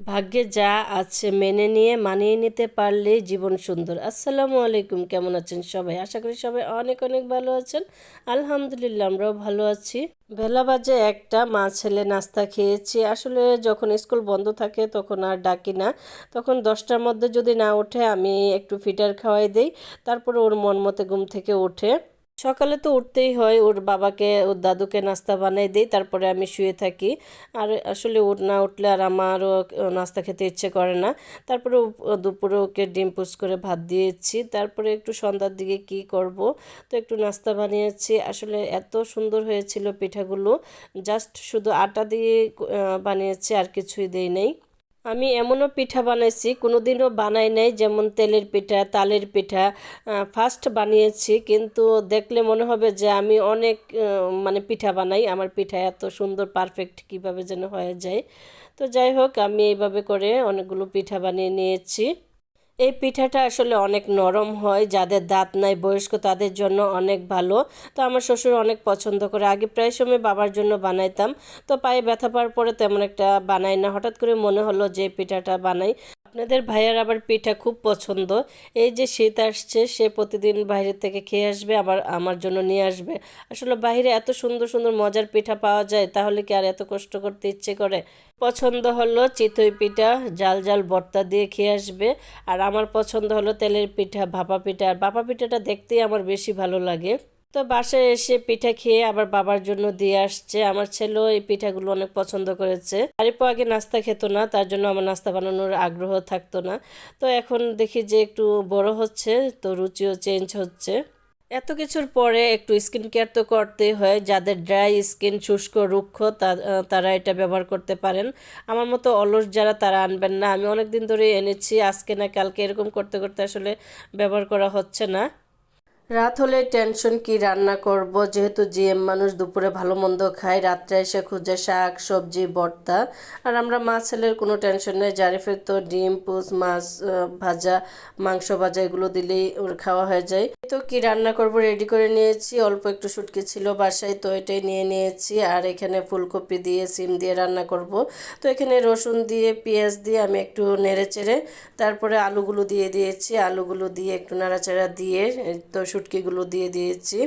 ভাগ্যে যা আছে মেনে নিয়ে, মানিয়ে নিতে পারলেই জীবন সুন্দর। আসসালামু আলাইকুম, কেমন আছেন সবাই? আশা করি সবাই অনেক অনেক ভালো আছেন। আলহামদুলিল্লাহ, আমরাও ভালো আছি। বেলা বাজে একটা, মা ছেলে নাস্তা খেয়েছি। আসলে যখন স্কুল বন্ধ থাকে তখন আর ডাকি না। তখন দশটার মধ্যে যদি না ওঠে, আমি একটু ফিটার খাওয়াই দেই। তারপরে ওর মন মতে ঘুম থেকে ওঠে। সকালে তো উঠতেই হয়, ওর বাবাকে, ওর দাদুকে নাস্তা বানাই দিই, তারপরে আমি শুয়ে থাকি। আর আসলে ওর না উঠলে আর আমারও নাস্তা খেতে ইচ্ছে করে না। তারপরে দুপুরে ওকে ডিম পুষ করে ভাত দিয়েছি। তারপরে একটু সন্ধ্যার দিকে কি করব, তো একটু নাস্তা বানিয়েছি। আসলে এত সুন্দর হয়েছিল পিঠাগুলো। জাস্ট শুধু আটা দিয়ে বানিয়েছি, আর কিছুই দেই নেই। আমি এমনও পিঠা বানাইছি কোনো দিনও বানাই নাই, যেমন তেলের পিঠা, তালের পিঠা ফার্স্ট বানিয়েছি, কিন্তু দেখলে মনে হবে যে আমি অনেক মানে পিঠা বানাই, আমার পিঠা এত সুন্দর পারফেক্ট কীভাবে যেন হয়ে যায়। তো যাই হোক, আমি এইভাবে করে অনেকগুলো পিঠা বানিয়ে নিয়েছি। এই পিঠাটা আসলে অনেক নরম হয়, যাদের দাঁত নাই বয়স্ক তাদের জন্য অনেক ভালো। তো আমার শ্বশুর অনেক পছন্দ করে, আগে প্রায় সময় বাবার জন্য বানাইতাম। তো পায়ে ব্যথা পাওয়ার পরে তেমন একটা বানাই না। হঠাৎ করে মনে হলো যে পিঠাটা বানাই। আপনাদের ভাইয়ার আবার পিঠা খুব পছন্দ। এই যে শীত আসছে, সে প্রতিদিন বাইরে থেকে খেয়ে আসবে, আবার আমার জন্য নিয়ে আসবে। আসলে বাইরে এত সুন্দর সুন্দর মজার পিঠা পাওয়া যায়, তাহলে কি আর এত কষ্ট করতে ইচ্ছে করে? পছন্দ হলো চিতই পিঠা, জাল জাল ভর্তা দিয়ে খেয়ে আসবে। আর আমার পছন্দ হলো তেলের পিঠা, ভাপা পিঠা। আর ভাপা পিঠাটা দেখতেই আমার বেশি ভালো লাগে। তো বাসায় এসে পিঠা খেয়ে আবার বাবার জন্য দিয়ে আসছে। আমার ছেলেও এই পিঠাগুলো অনেক পছন্দ করেছে। আরিপো আগে নাস্তা খেত না, তার জন্য আমার নাস্তা বানানোর আগ্রহ থাকতো না। তো এখন দেখি যে একটু বড় হচ্ছে, তো রুচিও চেঞ্জ হচ্ছে। এত কিছুর পরে একটু স্কিন কেয়ার তো করতেই হয়। যাদের ড্রাই স্কিন শুষ্ক, রুক্ষ তারা এটা ব্যবহার করতে পারেন। আমার মতো অলস যারা, তারা আনবেন না। আমি অনেক দিন ধরে এনেছি, আজকে না কালকে এরকম করতে করতে আসলে ব্যবহার করা হচ্ছে না। রাত হলে টেনশন কি রান্না করব? যেহেতু জিএম মানুষ দুপুরে ভালো মন্দ খায়, রাত্রে এসে খুঁজে শাক, সবজি, ভর্তা। আর আমরা মাছ ছেলের কোনো টেনশন নেই। জারিফের তো ডিম পুষ মাছ ভাজা, মাংস ভাজা এগুলো দিলেই ওর খাওয়া হয়ে যায়। তো কি রান্না করব রেডি করে নিয়েছি। অল্প একটু শুটকি ছিল বাসায়, তো এটাই নিয়ে নিয়েছি। আর এখানে ফুলকপি দিয়ে, সিম দিয়ে রান্না করব। তো এখানে রসুন দিয়ে, পেঁয়াজ দিয়ে আমি একটু নেড়ে চেড়ে তারপরে আলুগুলো দিয়ে দিয়েছি। আলুগুলো দিয়ে একটু নাড়াচাড়া দিয়ে তো শুটকিগুলো দিয়ে দিয়েছি।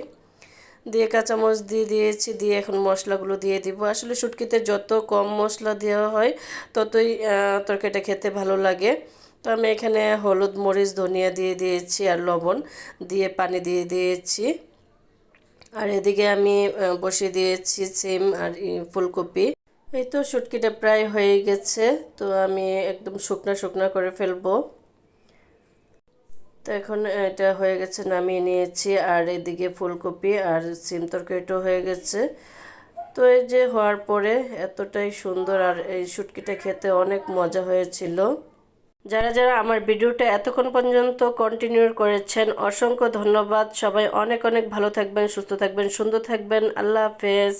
দিয়ে কাঁচামরিচ দিয়ে দিয়েছি। দিয়ে এখন মশলাগুলো দিয়ে দিব। আসলে শুটকিতে যত কম মশলা দেওয়া হয়, ততই তরকারিটা খেতে ভালো লাগে। তো আমি এখানে হলুদ, মরিচ, ধনিয়া দিয়ে দিয়েছি আর লবণ দিয়ে পানি দিয়ে দিয়েছি। আর এদিকে আমি বসিয়ে দিয়েছি সিম আর ফুলকপি। এই তো শুটকিটা প্রায় হয়ে গেছে। তো আমি একদম শুকনা শুকনা করে ফেলব। তো এখন এটা হয়ে গেছে, নামিয়ে নিয়েছি। আর এদিকে ফুলকপি আর সিম তরকারিটাও হয়ে গেছে। তো এই যে হওয়ার পরে এতটাই সুন্দর আর এই শুটকিটা খেতে অনেক মজা হয়েছিল। যারা যারা আমার ভিডিওটা এতক্ষণ পর্যন্ত কন্টিনিউ করেছেন, অসংখ্য ধন্যবাদ। সবাই অনেক অনেক ভালো থাকবেন, সুস্থ থাকবেন, সুন্দর থাকবেন। আল্লাহ হাফেজ।